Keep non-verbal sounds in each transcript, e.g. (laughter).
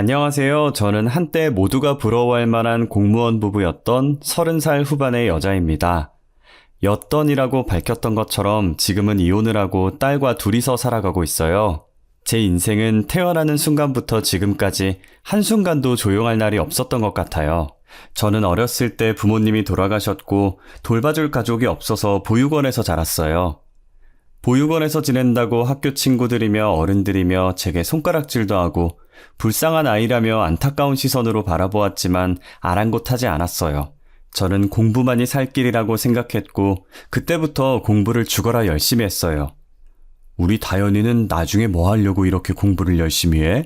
안녕하세요. 저는 한때 모두가 부러워할 만한 공무원 부부였던 30살 후반의 여자입니다. 였던이라고 밝혔던 것처럼 지금은 이혼을 하고 딸과 둘이서 살아가고 있어요. 제 인생은 태어나는 순간부터 지금까지 한순간도 조용할 날이 없었던 것 같아요. 저는 어렸을 때 부모님이 돌아가셨고 돌봐줄 가족이 없어서 보육원에서 자랐어요. 보육원에서 지낸다고 학교 친구들이며 어른들이며 제게 손가락질도 하고 불쌍한 아이라며 안타까운 시선으로 바라보았지만 아랑곳하지 않았어요. 저는 공부만이 살 길이라고 생각했고 그때부터 공부를 죽어라 열심히 했어요. 우리 다현이는 나중에 뭐 하려고 이렇게 공부를 열심히 해?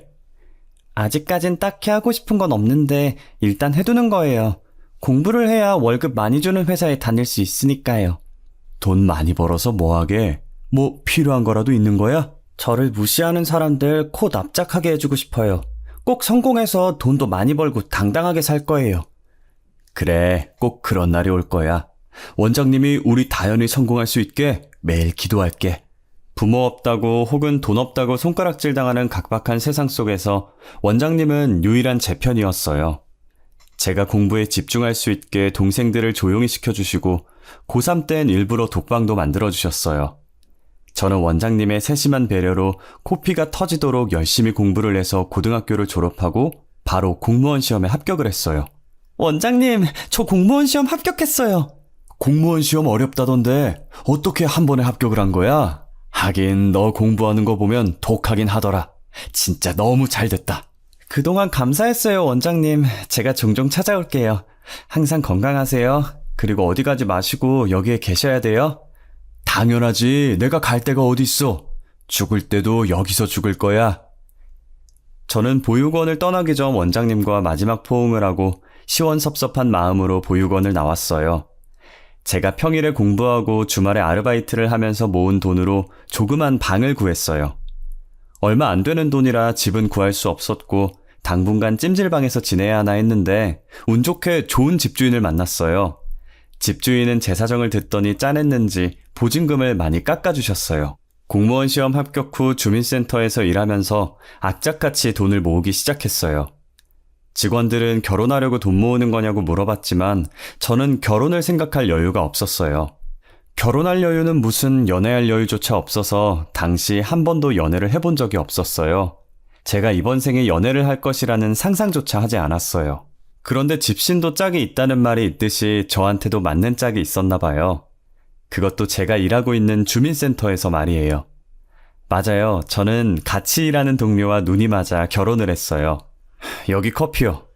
아직까진 딱히 하고 싶은 건 없는데 일단 해두는 거예요. 공부를 해야 월급 많이 주는 회사에 다닐 수 있으니까요. 돈 많이 벌어서 뭐 하게? 뭐 필요한 거라도 있는 거야? 저를 무시하는 사람들 코 납작하게 해주고 싶어요. 꼭 성공해서 돈도 많이 벌고 당당하게 살 거예요. 그래, 꼭 그런 날이 올 거야. 원장님이 우리 다현이 성공할 수 있게 매일 기도할게. 부모 없다고 혹은 돈 없다고 손가락질 당하는 각박한 세상 속에서 원장님은 유일한 제 편이었어요. 제가 공부에 집중할 수 있게 동생들을 조용히 시켜주시고 고3 땐 일부러 독방도 만들어주셨어요. 저는 원장님의 세심한 배려로 코피가 터지도록 열심히 공부를 해서 고등학교를 졸업하고 바로 공무원 시험에 합격을 했어요. 원장님, 저 공무원 시험 합격했어요. 공무원 시험 어렵다던데 어떻게 한 번에 합격을 한 거야? 하긴 너 공부하는 거 보면 독하긴 하더라. 진짜 너무 잘 됐다. 그동안 감사했어요, 원장님. 제가 종종 찾아올게요. 항상 건강하세요. 그리고 어디 가지 마시고 여기에 계셔야 돼요. 당연하지. 내가 갈 데가 어딨어. 죽을 때도 여기서 죽을 거야. 저는 보육원을 떠나기 전 원장님과 마지막 포옹을 하고 시원섭섭한 마음으로 보육원을 나왔어요. 제가 평일에 공부하고 주말에 아르바이트를 하면서 모은 돈으로 조그만 방을 구했어요. 얼마 안 되는 돈이라 집은 구할 수 없었고 당분간 찜질방에서 지내야 하나 했는데 운 좋게 좋은 집주인을 만났어요. 집주인은 제 사정을 듣더니 짠했는지 보증금을 많이 깎아주셨어요. 공무원 시험 합격 후 주민센터에서 일하면서 악착같이 돈을 모으기 시작했어요. 직원들은 결혼하려고 돈 모으는 거냐고 물어봤지만 저는 결혼을 생각할 여유가 없었어요. 결혼할 여유는 무슨 연애할 여유조차 없어서 당시 한 번도 연애를 해본 적이 없었어요. 제가 이번 생에 연애를 할 것이라는 상상조차 하지 않았어요. 그런데 집신도 짝이 있다는 말이 있듯이 저한테도 맞는 짝이 있었나 봐요. 그것도 제가 일하고 있는 주민센터에서 말이에요. 맞아요. 저는 같이 일하는 동료와 눈이 맞아 결혼을 했어요. 여기 커피요.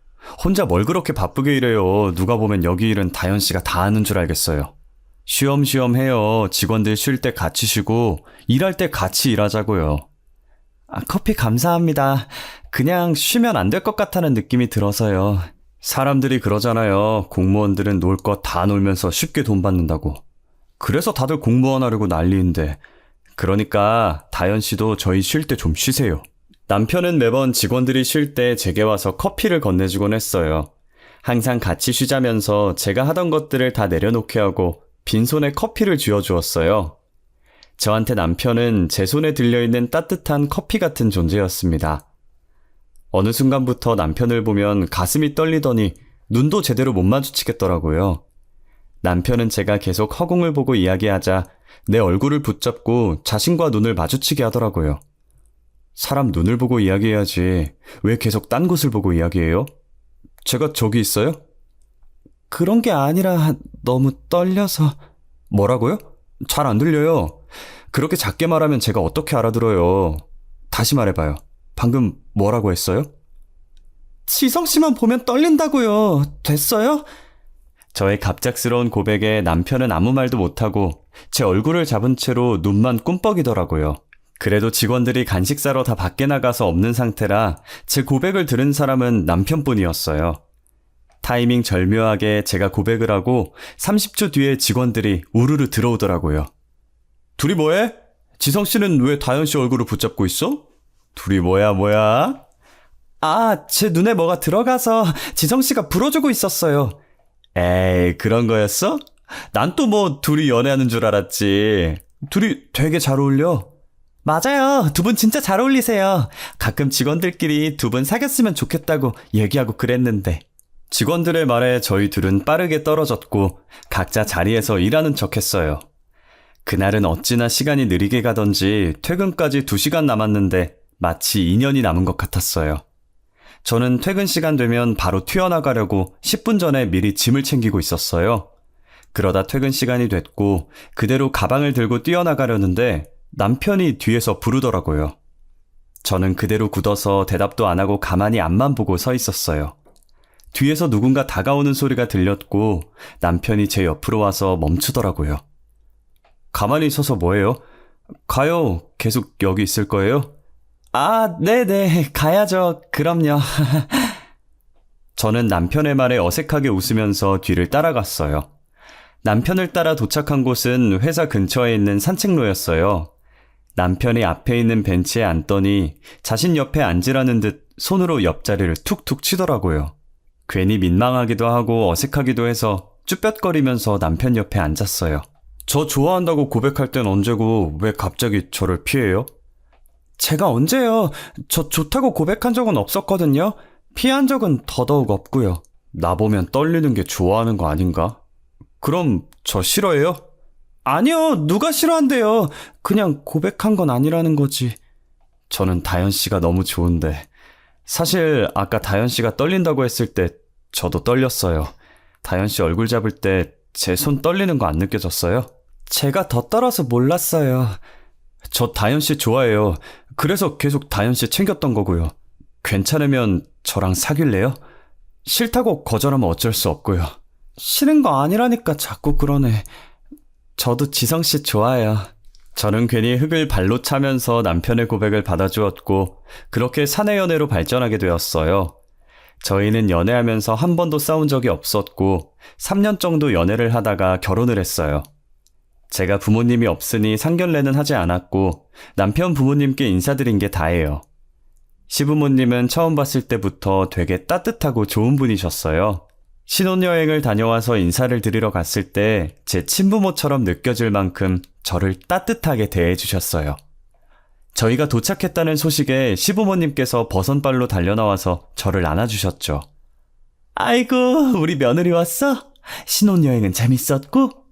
혼자 뭘 그렇게 바쁘게 일해요. 누가 보면 여기 일은 다현 씨가 다 하는 줄 알겠어요. 쉬엄쉬엄 해요. 직원들 쉴 때 같이 쉬고 일할 때 같이 일하자고요. 아, 커피 감사합니다. 그냥 쉬면 안 될 것 같다는 느낌이 들어서요. 사람들이 그러잖아요. 공무원들은 놀 것 다 놀면서 쉽게 돈 받는다고. 그래서 다들 공무원 하려고 난리인데. 그러니까 다현 씨도 저희 쉴 때 좀 쉬세요. 남편은 매번 직원들이 쉴 때 제게 와서 커피를 건네주곤 했어요. 항상 같이 쉬자면서 제가 하던 것들을 다 내려놓게 하고 빈손에 커피를 쥐어주었어요. 저한테 남편은 제 손에 들려있는 따뜻한 커피 같은 존재였습니다. 어느 순간부터 남편을 보면 가슴이 떨리더니 눈도 제대로 못 마주치겠더라고요. 남편은 제가 계속 허공을 보고 이야기하자 내 얼굴을 붙잡고 자신과 눈을 마주치게 하더라고요. 사람 눈을 보고 이야기해야지. 왜 계속 딴 곳을 보고 이야기해요? 제가 저기 있어요? 그런 게 아니라 너무 떨려서. 뭐라고요? 잘 안 들려요. 그렇게 작게 말하면 제가 어떻게 알아들어요. 다시 말해봐요. 방금 뭐라고 했어요? 지성 씨만 보면 떨린다고요. 됐어요? 저의 갑작스러운 고백에 남편은 아무 말도 못하고 제 얼굴을 잡은 채로 눈만 꿈뻑이더라고요. 그래도 직원들이 간식 사러 다 밖에 나가서 없는 상태라 제 고백을 들은 사람은 남편뿐이었어요. 타이밍 절묘하게 제가 고백을 하고 30초 뒤에 직원들이 우르르 들어오더라고요. 둘이 뭐해? 지성 씨는 왜 다현 씨 얼굴을 붙잡고 있어? 둘이 뭐야 뭐야? 아, 제 눈에 뭐가 들어가서 지성 씨가 불어주고 있었어요. 에이, 그런 거였어? 난 또 뭐 둘이 연애하는 줄 알았지. 둘이 되게 잘 어울려. 맞아요. 두 분 진짜 잘 어울리세요. 가끔 직원들끼리 두 분 사귀었으면 좋겠다고 얘기하고 그랬는데. 직원들의 말에 저희 둘은 빠르게 떨어졌고 각자 자리에서 일하는 척 했어요. 그날은 어찌나 시간이 느리게 가던지 퇴근까지 2시간 남았는데 마치 2년이 남은 것 같았어요. 저는 퇴근 시간 되면 바로 튀어나가려고 10분 전에 미리 짐을 챙기고 있었어요. 그러다 퇴근 시간이 됐고 그대로 가방을 들고 뛰어나가려는데 남편이 뒤에서 부르더라고요. 저는 그대로 굳어서 대답도 안 하고 가만히 앞만 보고 서 있었어요. 뒤에서 누군가 다가오는 소리가 들렸고 남편이 제 옆으로 와서 멈추더라고요. 가만히 서서 뭐해요? 가요. 계속 여기 있을 거예요? 아, 네네. 가야죠. 그럼요. (laughs) 저는 남편의 말에 어색하게 웃으면서 뒤를 따라갔어요. 남편을 따라 도착한 곳은 회사 근처에 있는 산책로였어요. 남편이 앞에 있는 벤치에 앉더니 자신 옆에 앉으라는 듯 손으로 옆자리를 툭툭 치더라고요. 괜히 민망하기도 하고 어색하기도 해서 쭈뼛거리면서 남편 옆에 앉았어요. 저 좋아한다고 고백할 땐 언제고 왜 갑자기 저를 피해요? 제가 언제요? 저 좋다고 고백한 적은 없었거든요. 피한 적은 더더욱 없고요. 나보면 떨리는 게 좋아하는 거 아닌가? 그럼 저 싫어해요? 아니요, 누가 싫어한대요. 그냥 고백한 건 아니라는 거지. 저는 다현 씨가 너무 좋은데. 사실 아까 다현 씨가 떨린다고 했을 때 저도 떨렸어요. 다현 씨 얼굴 잡을 때 제 손 떨리는 거 안 느껴졌어요? 제가 더 떨어서 몰랐어요. 저 다현 씨 좋아해요. 그래서 계속 다현 씨 챙겼던 거고요. 괜찮으면 저랑 사귈래요? 싫다고 거절하면 어쩔 수 없고요. 싫은 거 아니라니까 자꾸 그러네. 저도 지성 씨 좋아해요. 저는 괜히 흙을 발로 차면서 남편의 고백을 받아주었고, 그렇게 사내 연애로 발전하게 되었어요. 저희는 연애하면서 한 번도 싸운 적이 없었고, 3년 정도 연애를 하다가 결혼을 했어요. 제가 부모님이 없으니 상견례는 하지 않았고, 남편 부모님께 인사드린 게 다예요. 시부모님은 처음 봤을 때부터 되게 따뜻하고 좋은 분이셨어요. 신혼여행을 다녀와서 인사를 드리러 갔을 때 제 친부모처럼 느껴질 만큼 저를 따뜻하게 대해주셨어요. 저희가 도착했다는 소식에 시부모님께서 버선발로 달려나와서 저를 안아주셨죠. 아이고, 우리 며느리 왔어? 신혼여행은 재밌었고?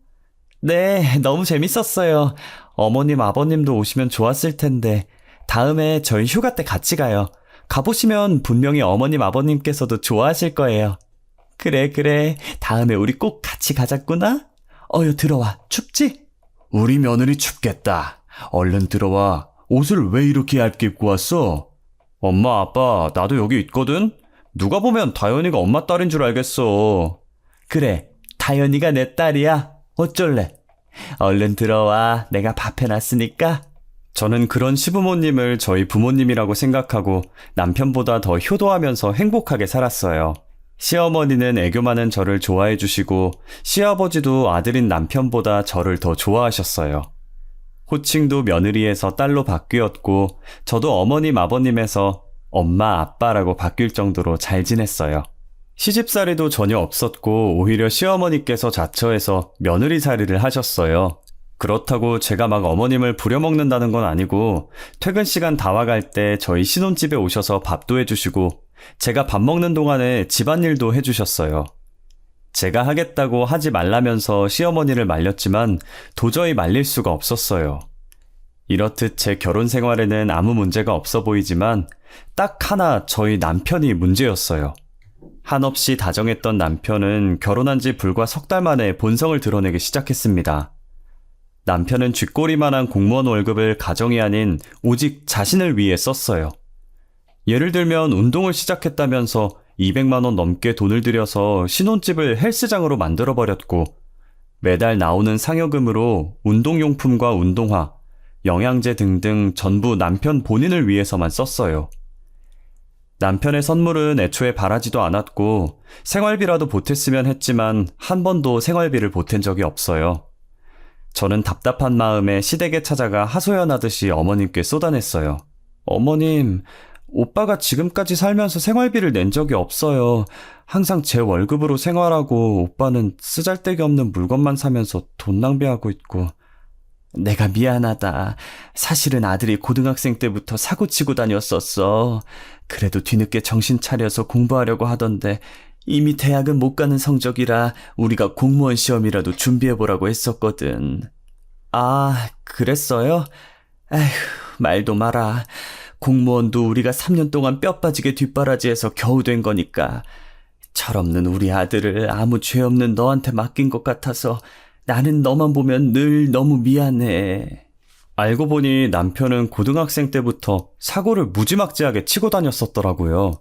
네, 너무 재밌었어요. 어머님, 아버님도 오시면 좋았을 텐데, 다음에 저희 휴가 때 같이 가요. 가보시면 분명히 어머님, 아버님께서도 좋아하실 거예요. 그래, 그래. 다음에 우리 꼭 같이 가자꾸나? 어여, 들어와. 춥지? 우리 며느리 춥겠다. 얼른 들어와. 옷을 왜 이렇게 얇게 입고 왔어? 엄마, 아빠, 나도 여기 있거든? 누가 보면 다현이가 엄마 딸인 줄 알겠어. 그래, 다현이가 내 딸이야. 어쩔래? 얼른 들어와. 내가 밥 해놨으니까. 저는 그런 시부모님을 저희 부모님이라고 생각하고 남편보다 더 효도하면서 행복하게 살았어요. 시어머니는 애교 많은 저를 좋아해 주시고 시아버지도 아들인 남편보다 저를 더 좋아하셨어요. 호칭도 며느리에서 딸로 바뀌었고 저도 어머님 아버님에서 엄마 아빠라고 바뀔 정도로 잘 지냈어요. 시집살이도 전혀 없었고 오히려 시어머니께서 자처해서 며느리살이를 하셨어요. 그렇다고 제가 막 어머님을 부려먹는다는 건 아니고 퇴근 시간 다 와갈 때 저희 신혼집에 오셔서 밥도 해주시고 제가 밥 먹는 동안에 집안일도 해주셨어요. 제가 하겠다고 하지 말라면서 시어머니를 말렸지만 도저히 말릴 수가 없었어요. 이렇듯 제 결혼 생활에는 아무 문제가 없어 보이지만 딱 하나 저희 남편이 문제였어요. 한없이 다정했던 남편은 결혼한 지 불과 석 달 만에 본성을 드러내기 시작했습니다. 남편은 쥐꼬리만한 공무원 월급을 가정이 아닌 오직 자신을 위해 썼어요. 예를 들면 운동을 시작했다면서 200만원 넘게 돈을 들여서 신혼집을 헬스장으로 만들어버렸고 매달 나오는 상여금으로 운동용품과 운동화, 영양제 등등 전부 남편 본인을 위해서만 썼어요. 남편의 선물은 애초에 바라지도 않았고 생활비라도 보탰으면 했지만 한 번도 생활비를 보탠 적이 없어요. 저는 답답한 마음에 시댁에 찾아가 하소연하듯이 어머님께 쏟아냈어요. 어머님, 오빠가 지금까지 살면서 생활비를 낸 적이 없어요. 항상 제 월급으로 생활하고 오빠는 쓰잘데기 없는 물건만 사면서 돈 낭비하고 있고. 내가 미안하다. 사실은 아들이 고등학생 때부터 사고 치고 다녔었어. 그래도 뒤늦게 정신 차려서 공부하려고 하던데 이미 대학은 못 가는 성적이라 우리가 공무원 시험이라도 준비해보라고 했었거든. 아, 그랬어요? 에휴, 말도 마라. 공무원도 우리가 3년 동안 뼈 빠지게 뒷바라지해서 겨우 된 거니까. 철없는 우리 아들을 아무 죄 없는 너한테 맡긴 것 같아서 나는 너만 보면 늘 너무 미안해. 알고 보니 남편은 고등학생 때부터 사고를 무지막지하게 치고 다녔었더라고요.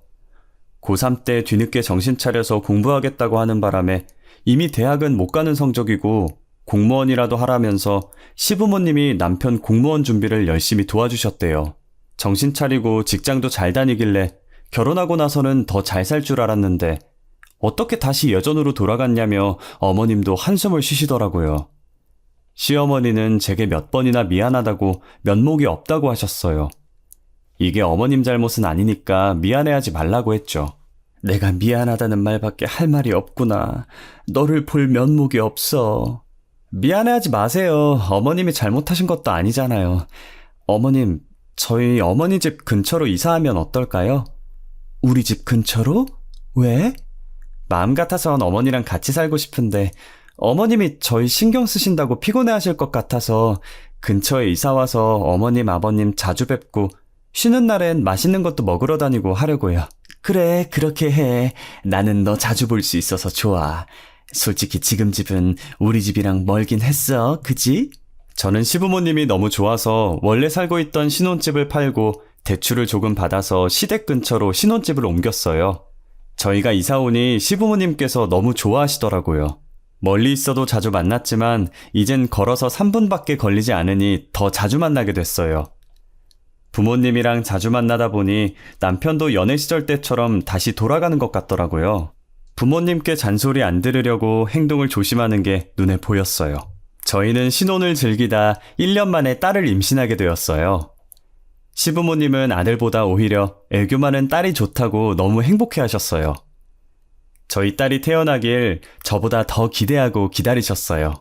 고3 때 뒤늦게 정신 차려서 공부하겠다고 하는 바람에 이미 대학은 못 가는 성적이고 공무원이라도 하라면서 시부모님이 남편 공무원 준비를 열심히 도와주셨대요. 정신 차리고 직장도 잘 다니길래 결혼하고 나서는 더 잘 살 줄 알았는데 어떻게 다시 예전으로 돌아갔냐며 어머님도 한숨을 쉬시더라고요. 시어머니는 제게 몇 번이나 미안하다고 면목이 없다고 하셨어요. 이게 어머님 잘못은 아니니까 미안해하지 말라고 했죠. 내가 미안하다는 말밖에 할 말이 없구나. 너를 볼 면목이 없어. 미안해하지 마세요. 어머님이 잘못하신 것도 아니잖아요. 어머님, 저희 어머니 집 근처로 이사하면 어떨까요? 우리 집 근처로? 왜? 마음 같아선 어머니랑 같이 살고 싶은데 어머님이 저희 신경 쓰신다고 피곤해 하실 것 같아서 근처에 이사 와서 어머님, 아버님 자주 뵙고 쉬는 날엔 맛있는 것도 먹으러 다니고 하려고요. 그래, 그렇게 해. 나는 너 자주 볼 수 있어서 좋아. 솔직히 지금 집은 우리 집이랑 멀긴 했어. 그지? 저는 시부모님이 너무 좋아서 원래 살고 있던 신혼집을 팔고 대출을 조금 받아서 시댁 근처로 신혼집을 옮겼어요. 저희가 이사 오니 시부모님께서 너무 좋아하시더라고요. 멀리 있어도 자주 만났지만 이젠 걸어서 3분밖에 걸리지 않으니 더 자주 만나게 됐어요. 부모님이랑 자주 만나다 보니 남편도 연애 시절 때처럼 다시 돌아가는 것 같더라고요. 부모님께 잔소리 안 들으려고 행동을 조심하는 게 눈에 보였어요. 저희는 신혼을 즐기다 1년 만에 딸을 임신하게 되었어요. 시부모님은 아들보다 오히려 애교 많은 딸이 좋다고 너무 행복해 하셨어요. 저희 딸이 태어나길 저보다 더 기대하고 기다리셨어요.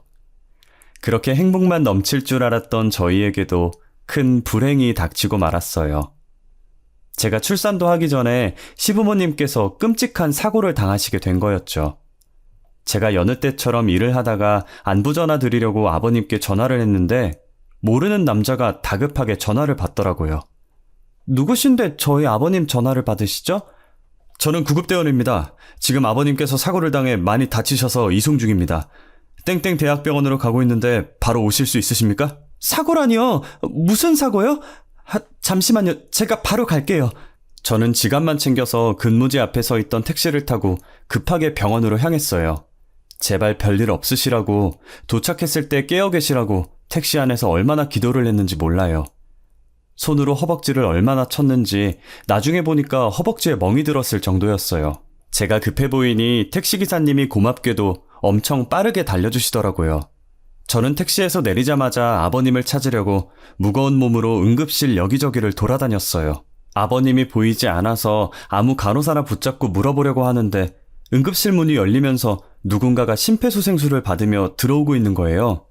그렇게 행복만 넘칠 줄 알았던 저희에게도 큰 불행이 닥치고 말았어요. 제가 출산도 하기 전에 시부모님께서 끔찍한 사고를 당하시게 된 거였죠. 제가 여느 때처럼 일을 하다가 안부 전화 드리려고 아버님께 전화를 했는데 모르는 남자가 다급하게 전화를 받더라고요. 누구신데 저희 아버님 전화를 받으시죠? 저는 구급대원입니다. 지금 아버님께서 사고를 당해 많이 다치셔서 이송 중입니다. 땡땡 대학병원으로 가고 있는데 바로 오실 수 있으십니까? 사고라니요? 무슨 사고요? 하, 잠시만요. 제가 바로 갈게요. 저는 지갑만 챙겨서 근무지 앞에 서 있던 택시를 타고 급하게 병원으로 향했어요. 제발 별일 없으시라고 도착했을 때 깨어 계시라고 택시 안에서 얼마나 기도를 했는지 몰라요. 손으로 허벅지를 얼마나 쳤는지 나중에 보니까 허벅지에 멍이 들었을 정도였어요. 제가 급해 보이니 택시기사님이 고맙게도 엄청 빠르게 달려주시더라고요. 저는 택시에서 내리자마자 아버님을 찾으려고 무거운 몸으로 응급실 여기저기를 돌아다녔어요. 아버님이 보이지 않아서 아무 간호사나 붙잡고 물어보려고 하는데 응급실 문이 열리면서 누군가가 심폐소생술을 받으며 들어오고 있는 거예요.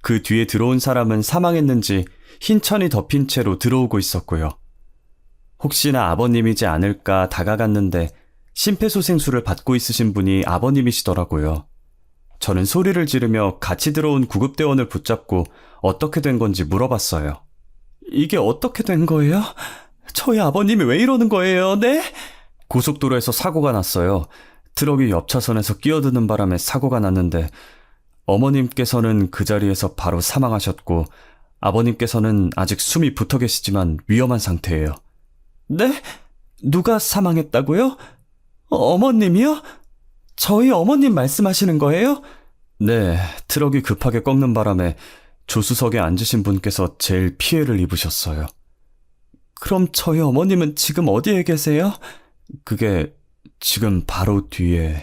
그 뒤에 들어온 사람은 사망했는지 흰 천이 덮인 채로 들어오고 있었고요. 혹시나 아버님이지 않을까 다가갔는데 심폐소생술을 받고 있으신 분이 아버님이시더라고요. 저는 소리를 지르며 같이 들어온 구급대원을 붙잡고 어떻게 된 건지 물어봤어요. 이게 어떻게 된 거예요? 저희 아버님이 왜 이러는 거예요, 네? 고속도로에서 사고가 났어요. 트럭이 옆 차선에서 끼어드는 바람에 사고가 났는데 어머님께서는 그 자리에서 바로 사망하셨고 아버님께서는 아직 숨이 붙어 계시지만 위험한 상태예요. 네? 누가 사망했다고요? 어머님이요? 저희 어머님 말씀하시는 거예요? 네, 트럭이 급하게 꺾는 바람에 조수석에 앉으신 분께서 제일 피해를 입으셨어요. 그럼 저희 어머님은 지금 어디에 계세요? 그게 지금 바로 뒤에.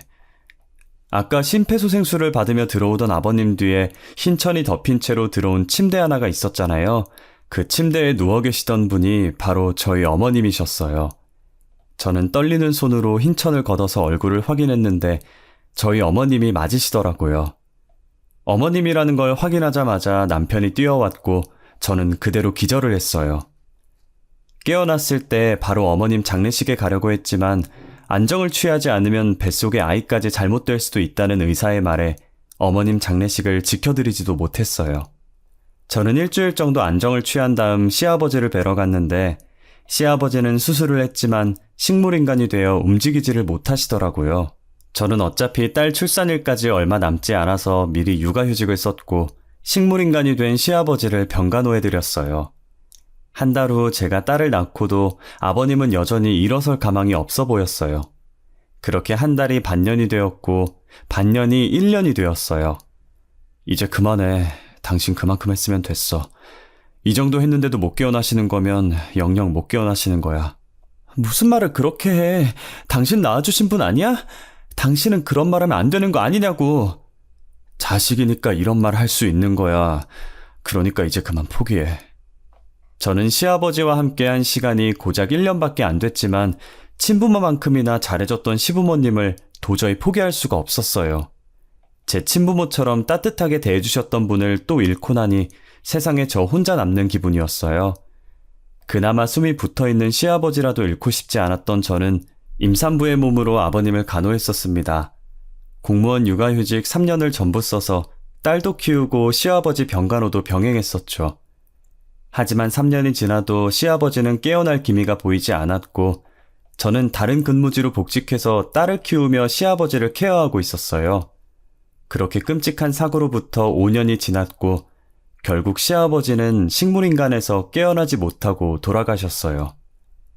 아까 심폐소생술을 받으며 들어오던 아버님 뒤에 흰천이 덮인 채로 들어온 침대 하나가 있었잖아요. 그 침대에 누워 계시던 분이 바로 저희 어머님이셨어요. 저는 떨리는 손으로 흰천을 걷어서 얼굴을 확인했는데 저희 어머님이 맞으시더라고요. 어머님이라는 걸 확인하자마자 남편이 뛰어왔고 저는 그대로 기절을 했어요. 깨어났을 때 바로 어머님 장례식에 가려고 했지만 안정을 취하지 않으면 뱃속의 아이까지 잘못될 수도 있다는 의사의 말에 어머님 장례식을 지켜드리지도 못했어요. 저는 일주일 정도 안정을 취한 다음 시아버지를 뵈러 갔는데 시아버지는 수술을 했지만 식물인간이 되어 움직이지를 못하시더라고요. 저는 어차피 딸 출산일까지 얼마 남지 않아서 미리 육아휴직을 썼고 식물인간이 된 시아버지를 병간호해드렸어요. 한 달 후 제가 딸을 낳고도 아버님은 여전히 일어설 가망이 없어 보였어요. 그렇게 한 달이 반년이 되었고 반년이 1년이 되었어요. 이제 그만해. 당신 그만큼 했으면 됐어. 이 정도 했는데도 못 깨어나시는 거면 영영 못 깨어나시는 거야. 무슨 말을 그렇게 해? 당신 낳아주신 분 아니야? 당신은 그런 말 하면 안 되는 거 아니냐고. 자식이니까 이런 말 할 수 있는 거야. 그러니까 이제 그만 포기해. 저는 시아버지와 함께한 시간이 고작 1년밖에 안 됐지만 친부모만큼이나 잘해줬던 시부모님을 도저히 포기할 수가 없었어요. 제 친부모처럼 따뜻하게 대해주셨던 분을 또 잃고 나니 세상에 저 혼자 남는 기분이었어요. 그나마 숨이 붙어 있는 시아버지라도 잃고 싶지 않았던 저는 임산부의 몸으로 아버님을 간호했었습니다. 공무원 육아휴직 3년을 전부 써서 딸도 키우고 시아버지 병간호도 병행했었죠. 하지만 3년이 지나도 시아버지는 깨어날 기미가 보이지 않았고 저는 다른 근무지로 복직해서 딸을 키우며 시아버지를 케어하고 있었어요. 그렇게 끔찍한 사고로부터 5년이 지났고 결국 시아버지는 식물인간에서 깨어나지 못하고 돌아가셨어요.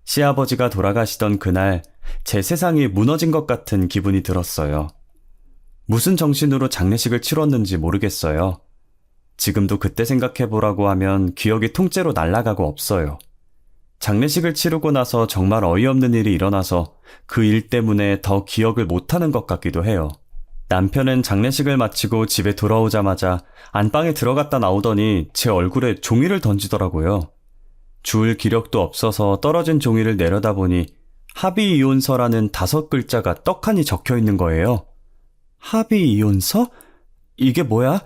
시아버지가 돌아가시던 그날 제 세상이 무너진 것 같은 기분이 들었어요. 무슨 정신으로 장례식을 치렀는지 모르겠어요. 지금도 그때 생각해보라고 하면 기억이 통째로 날아가고 없어요. 장례식을 치르고 나서 정말 어이없는 일이 일어나서 그 일 때문에 더 기억을 못하는 것 같기도 해요. 남편은 장례식을 마치고 집에 돌아오자마자 안방에 들어갔다 나오더니 제 얼굴에 종이를 던지더라고요. 주울 기력도 없어서 떨어진 종이를 내려다 보니 합의 이혼서라는 다섯 글자가 떡하니 적혀 있는 거예요. 합의 이혼서? 이게 뭐야?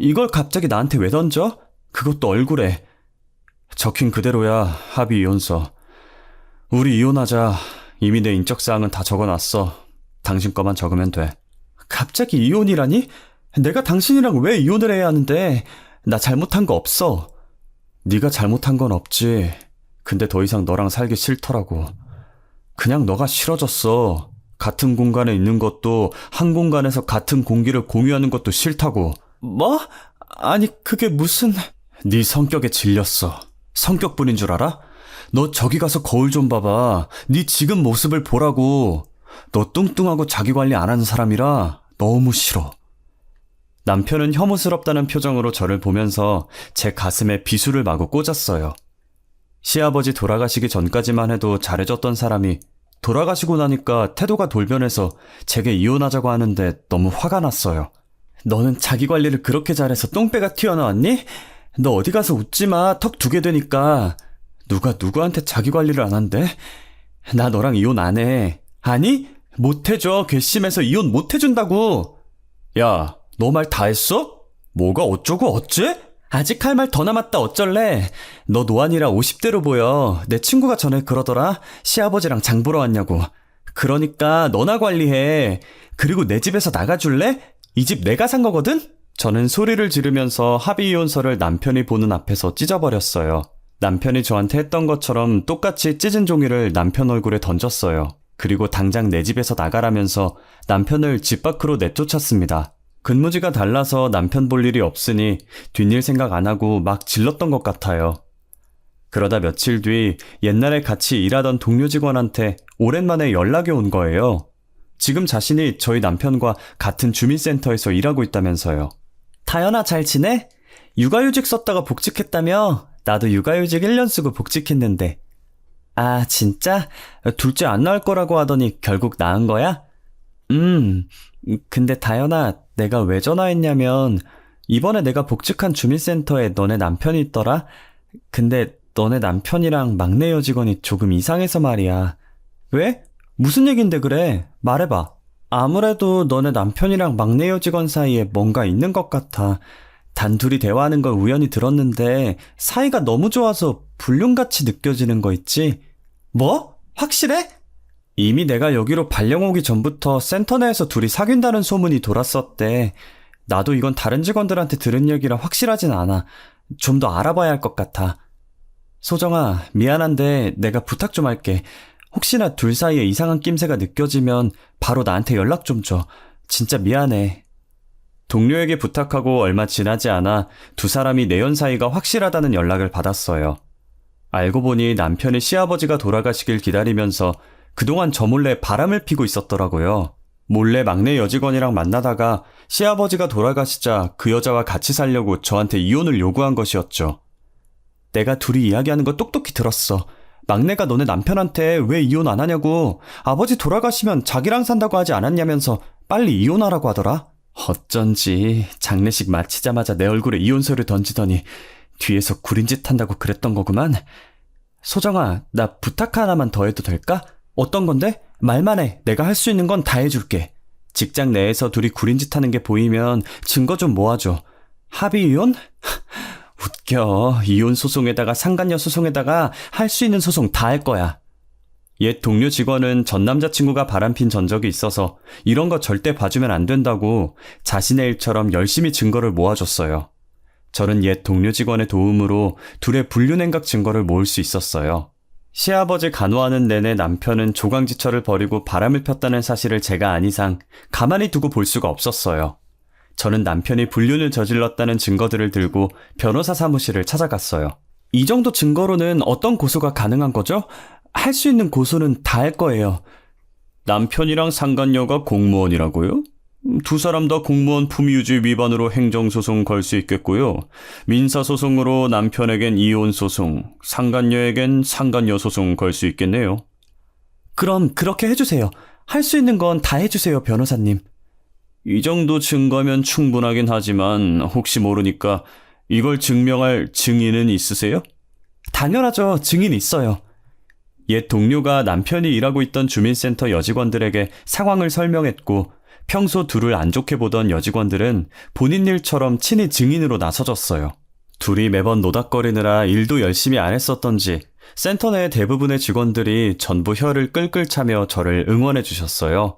이걸 갑자기 나한테 왜 던져? 그것도 얼굴에. 적힌 그대로야, 합의 이혼서. 우리 이혼하자. 이미 내 인적사항은 다 적어놨어. 당신 거만 적으면 돼. 갑자기 이혼이라니? 내가 당신이랑 왜 이혼을 해야 하는데? 나 잘못한 거 없어. 네가 잘못한 건 없지. 근데 더 이상 너랑 살기 싫더라고. 그냥 너가 싫어졌어. 같은 공간에 있는 것도 한 공간에서 같은 공기를 공유하는 것도 싫다고. 뭐? 아니 그게 무슨... 네 성격에 질렸어. 성격뿐인 줄 알아? 너 저기 가서 거울 좀 봐봐. 네 지금 모습을 보라고. 너 뚱뚱하고 자기 관리 안 하는 사람이라 너무 싫어. 남편은 혐오스럽다는 표정으로 저를 보면서 제 가슴에 비수를 마구 꽂았어요. 시아버지 돌아가시기 전까지만 해도 잘해줬던 사람이 돌아가시고 나니까 태도가 돌변해서 제게 이혼하자고 하는데 너무 화가 났어요. 너는 자기 관리를 그렇게 잘해서 똥배가 튀어나왔니? 너 어디 가서 웃지 마. 턱 두 개 되니까. 누가 누구한테 자기 관리를 안 한대? 나 너랑 이혼 안 해. 아니? 못 해줘. 괘씸해서 이혼 못 해준다고. 야, 너 말 다 했어? 뭐가 어쩌고 어째? 아직 할 말 더 남았다 어쩔래? 너 노안이라 50대로 보여. 내 친구가 전에 그러더라. 시아버지랑 장 보러 왔냐고. 그러니까 너나 관리해. 그리고 내 집에서 나가줄래? 이 집 내가 산 거거든? 저는 소리를 지르면서 합의 이혼서를 남편이 보는 앞에서 찢어버렸어요. 남편이 저한테 했던 것처럼 똑같이 찢은 종이를 남편 얼굴에 던졌어요. 그리고 당장 내 집에서 나가라면서 남편을 집 밖으로 내쫓았습니다. 근무지가 달라서 남편 볼 일이 없으니 뒷일 생각 안 하고 막 질렀던 것 같아요. 그러다 며칠 뒤 옛날에 같이 일하던 동료 직원한테 오랜만에 연락이 온 거예요. 지금 자신이 저희 남편과 같은 주민센터에서 일하고 있다면서요. 다현아 잘 지내? 육아휴직 썼다가 복직했다며? 나도 육아휴직 1년 쓰고 복직했는데. 아, 진짜? 둘째 안 나올 거라고 하더니 결국 낳은 거야? 음, 근데 다현아, 내가 왜 전화했냐면, 이번에 내가 복직한 주민센터에 너네 남편이 있더라? 근데 너네 남편이랑 막내 여직원이 조금 이상해서 말이야. 왜? 무슨 얘긴데 그래? 말해봐. 아무래도 너네 남편이랑 막내 여직원 사이에 뭔가 있는 것 같아. 단둘이 대화하는 걸 우연히 들었는데 사이가 너무 좋아서 불륜같이 느껴지는 거 있지? 뭐? 확실해? 이미 내가 여기로 발령 오기 전부터 센터 내에서 둘이 사귄다는 소문이 돌았었대. 나도 이건 다른 직원들한테 들은 얘기라 확실하진 않아. 좀 더 알아봐야 할 것 같아. 소정아, 미안한데 내가 부탁 좀 할게. 혹시나 둘 사이에 이상한 낌새가 느껴지면 바로 나한테 연락 좀 줘. 진짜 미안해. 동료에게 부탁하고 얼마 지나지 않아 두 사람이 내연 사이가 확실하다는 연락을 받았어요. 알고 보니 남편의 시아버지가 돌아가시길 기다리면서 그동안 저 몰래 바람을 피고 있었더라고요. 몰래 막내 여직원이랑 만나다가 시아버지가 돌아가시자 그 여자와 같이 살려고 저한테 이혼을 요구한 것이었죠. 내가 둘이 이야기하는 거 똑똑히 들었어. 막내가 너네 남편한테 왜 이혼 안 하냐고 아버지 돌아가시면 자기랑 산다고 하지 않았냐면서 빨리 이혼하라고 하더라. 어쩐지 장례식 마치자마자 내 얼굴에 이혼서를 던지더니 뒤에서 구린 짓 한다고 그랬던 거구만. 소정아, 나 부탁 하나만 더 해도 될까? 어떤 건데? 말만 해. 내가 할 수 있는 건 다 해줄게. 직장 내에서 둘이 구린 짓 하는 게 보이면 증거 좀 모아줘. 합의 이혼? 웃겨. 이혼 소송에다가 상간녀 소송에다가 할 수 있는 소송 다 할 거야. 옛 동료 직원은 전 남자친구가 바람핀 전적이 있어서 이런 거 절대 봐주면 안 된다고 자신의 일처럼 열심히 증거를 모아줬어요. 저는 옛 동료 직원의 도움으로 둘의 불륜행각 증거를 모을 수 있었어요. 시아버지 간호하는 내내 남편은 조강지처를 버리고 바람을 폈다는 사실을 제가 안 이상 가만히 두고 볼 수가 없었어요. 저는 남편이 불륜을 저질렀다는 증거들을 들고 변호사 사무실을 찾아갔어요. 이 정도 증거로는 어떤 고소가 가능한 거죠? 할 수 있는 고소는 다 할 거예요. 남편이랑 상간녀가 공무원이라고요? 두 사람 다 공무원 품위유지 위반으로 행정소송 걸 수 있겠고요. 민사소송으로 남편에겐 이혼소송, 상간녀에겐 상간녀 소송 걸 수 있겠네요. 그럼 그렇게 해주세요. 할 수 있는 건 다 해주세요, 변호사님. 이 정도 증거면 충분하긴 하지만 혹시 모르니까 이걸 증명할 증인은 있으세요? 당연하죠. 증인 있어요. 옛 동료가 남편이 일하고 있던 주민센터 여직원들에게 상황을 설명했고 평소 둘을 안 좋게 보던 여직원들은 본인 일처럼 친히 증인으로 나서줬어요. 둘이 매번 노닥거리느라 일도 열심히 안 했었던지 센터 내 대부분의 직원들이 전부 혀를 끌끌 차며 저를 응원해 주셨어요.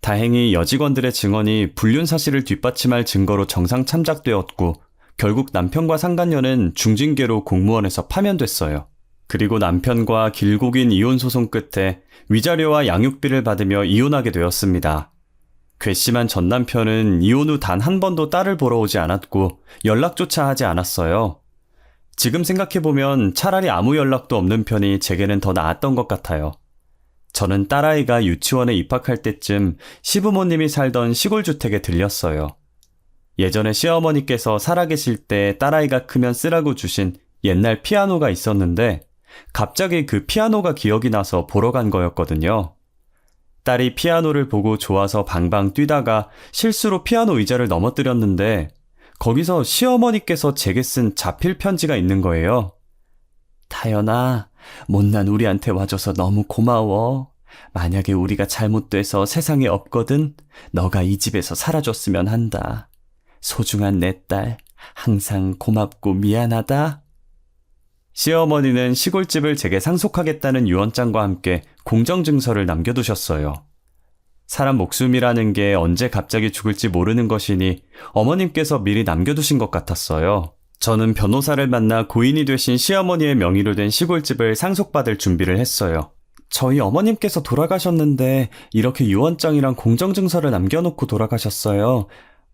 다행히 여직원들의 증언이 불륜 사실을 뒷받침할 증거로 정상 참작되었고 결국 남편과 상간녀는 중징계로 공무원에서 파면됐어요. 그리고 남편과 길고 긴 이혼 소송 끝에 위자료와 양육비를 받으며 이혼하게 되었습니다. 괘씸한 전 남편은 이혼 후 단 한 번도 딸을 보러 오지 않았고 연락조차 하지 않았어요. 지금 생각해보면 차라리 아무 연락도 없는 편이 제게는 더 나았던 것 같아요. 저는 딸아이가 유치원에 입학할 때쯤 시부모님이 살던 시골 주택에 들렸어요. 예전에 시어머니께서 살아계실 때 딸아이가 크면 쓰라고 주신 옛날 피아노가 있었는데 갑자기 그 피아노가 기억이 나서 보러 간 거였거든요. 딸이 피아노를 보고 좋아서 방방 뛰다가 실수로 피아노 의자를 넘어뜨렸는데 거기서 시어머니께서 제게 쓴 자필 편지가 있는 거예요. 타연아, 못난 우리한테 와줘서 너무 고마워. 만약에 우리가 잘못돼서 세상에 없거든, 너가 이 집에서 살아줬으면 한다. 소중한 내 딸, 항상 고맙고 미안하다. 시어머니는 시골집을 제게 상속하겠다는 유언장과 함께 공정증서를 남겨두셨어요. 사람 목숨이라는 게 언제 갑자기 죽을지 모르는 것이니 어머님께서 미리 남겨두신 것 같았어요. 저는 변호사를 만나 고인이 되신 시어머니의 명의로 된 시골집을 상속받을 준비를 했어요. 저희 어머님께서 돌아가셨는데 이렇게 유언장이랑 공정증서를 남겨놓고 돌아가셨어요.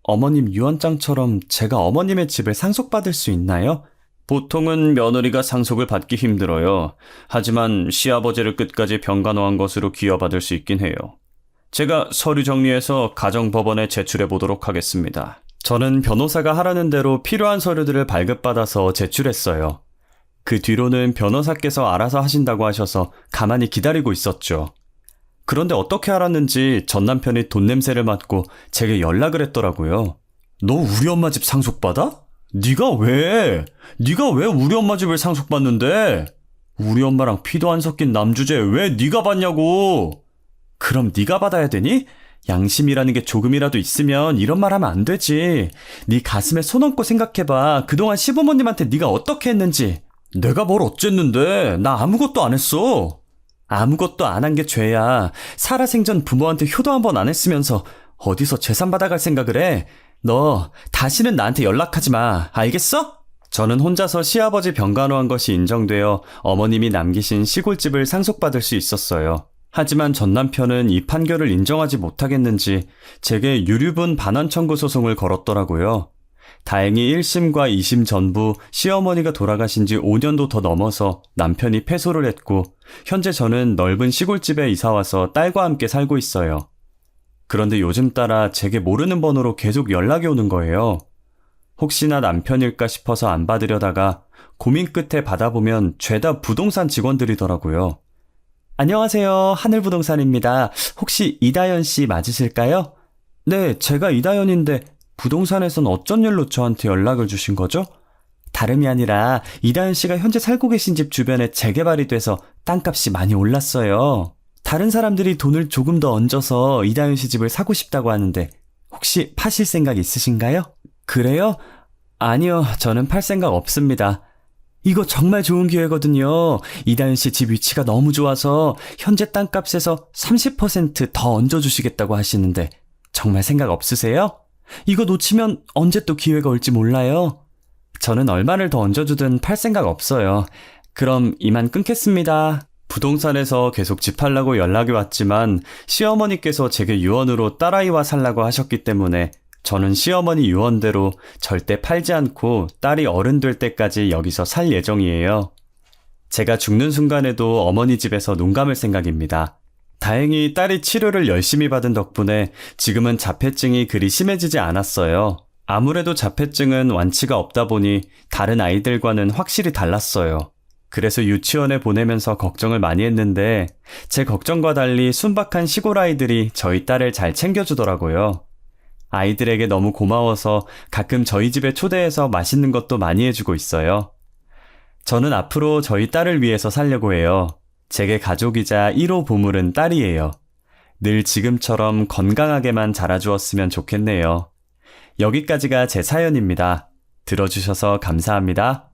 어머님 유언장처럼 제가 어머님의 집을 상속받을 수 있나요? 보통은 며느리가 상속을 받기 힘들어요. 하지만 시아버지를 끝까지 병간호한 것으로 기여받을 수 있긴 해요. 제가 서류 정리해서 가정법원에 제출해 보도록 하겠습니다. 저는 변호사가 하라는 대로 필요한 서류들을 발급받아서 제출했어요. 그 뒤로는 변호사께서 알아서 하신다고 하셔서 가만히 기다리고 있었죠. 그런데 어떻게 알았는지 전 남편이 돈 냄새를 맡고 제게 연락을 했더라고요. 너 우리 엄마 집 상속받아? 네가 왜? 네가 왜 우리 엄마 집을 상속받는데? 우리 엄마랑 피도 안 섞인 남주제 왜 네가 받냐고? 그럼 네가 받아야 되니? 양심이라는 게 조금이라도 있으면 이런 말 하면 안 되지. 네 가슴에 손 얹고 생각해봐. 그동안 시부모님한테 네가 어떻게 했는지. 내가 뭘 어쨌는데? 나 아무것도 안 했어. 아무것도 안 한 게 죄야. 살아생전 부모한테 효도 한 번 안 했으면서 어디서 재산 받아갈 생각을 해? 너 다시는 나한테 연락하지 마. 알겠어? 저는 혼자서 시아버지 병간호한 것이 인정되어 어머님이 남기신 시골집을 상속받을 수 있었어요. 하지만 전 남편은 이 판결을 인정하지 못하겠는지 제게 유류분 반환 청구 소송을 걸었더라고요. 다행히 1심과 2심 전부 시어머니가 돌아가신 지 5년도 더 넘어서 남편이 패소를 했고 현재 저는 넓은 시골집에 이사와서 딸과 함께 살고 있어요. 그런데 요즘 따라 제게 모르는 번호로 계속 연락이 오는 거예요. 혹시나 남편일까 싶어서 안 받으려다가 고민 끝에 받아보면 죄다 부동산 직원들이더라고요. 안녕하세요. 하늘부동산입니다. 혹시 이다연 씨 맞으실까요? 네, 제가 이다연인데 부동산에선 어쩐 일로 저한테 연락을 주신 거죠? 다름이 아니라 이다연 씨가 현재 살고 계신 집 주변에 재개발이 돼서 땅값이 많이 올랐어요. 다른 사람들이 돈을 조금 더 얹어서 이다연 씨 집을 사고 싶다고 하는데 혹시 파실 생각 있으신가요? 그래요? 아니요, 저는 팔 생각 없습니다. 이거 정말 좋은 기회거든요. 이다연 씨집 위치가 너무 좋아서 현재 땅값에서 30%더 얹어주시겠다고 하시는데 정말 생각 없으세요? 이거 놓치면 언제 또 기회가 올지 몰라요. 저는 얼마를 더 얹어주든 팔 생각 없어요. 그럼 이만 끊겠습니다. 부동산에서 계속 집 팔라고 연락이 왔지만 시어머니께서 제게 유언으로 딸아이와 살라고 하셨기 때문에 저는 시어머니 유언대로 절대 팔지 않고 딸이 어른 될 때까지 여기서 살 예정이에요. 제가 죽는 순간에도 어머니 집에서 눈 감을 생각입니다. 다행히 딸이 치료를 열심히 받은 덕분에 지금은 자폐증이 그리 심해지지 않았어요. 아무래도 자폐증은 완치가 없다 보니 다른 아이들과는 확실히 달랐어요. 그래서 유치원에 보내면서 걱정을 많이 했는데 제 걱정과 달리 순박한 시골 아이들이 저희 딸을 잘 챙겨주더라고요. 아이들에게 너무 고마워서 가끔 저희 집에 초대해서 맛있는 것도 많이 해주고 있어요. 저는 앞으로 저희 딸을 위해서 살려고 해요. 제게 가족이자 1호 보물은 딸이에요. 늘 지금처럼 건강하게만 자라주었으면 좋겠네요. 여기까지가 제 사연입니다. 들어주셔서 감사합니다.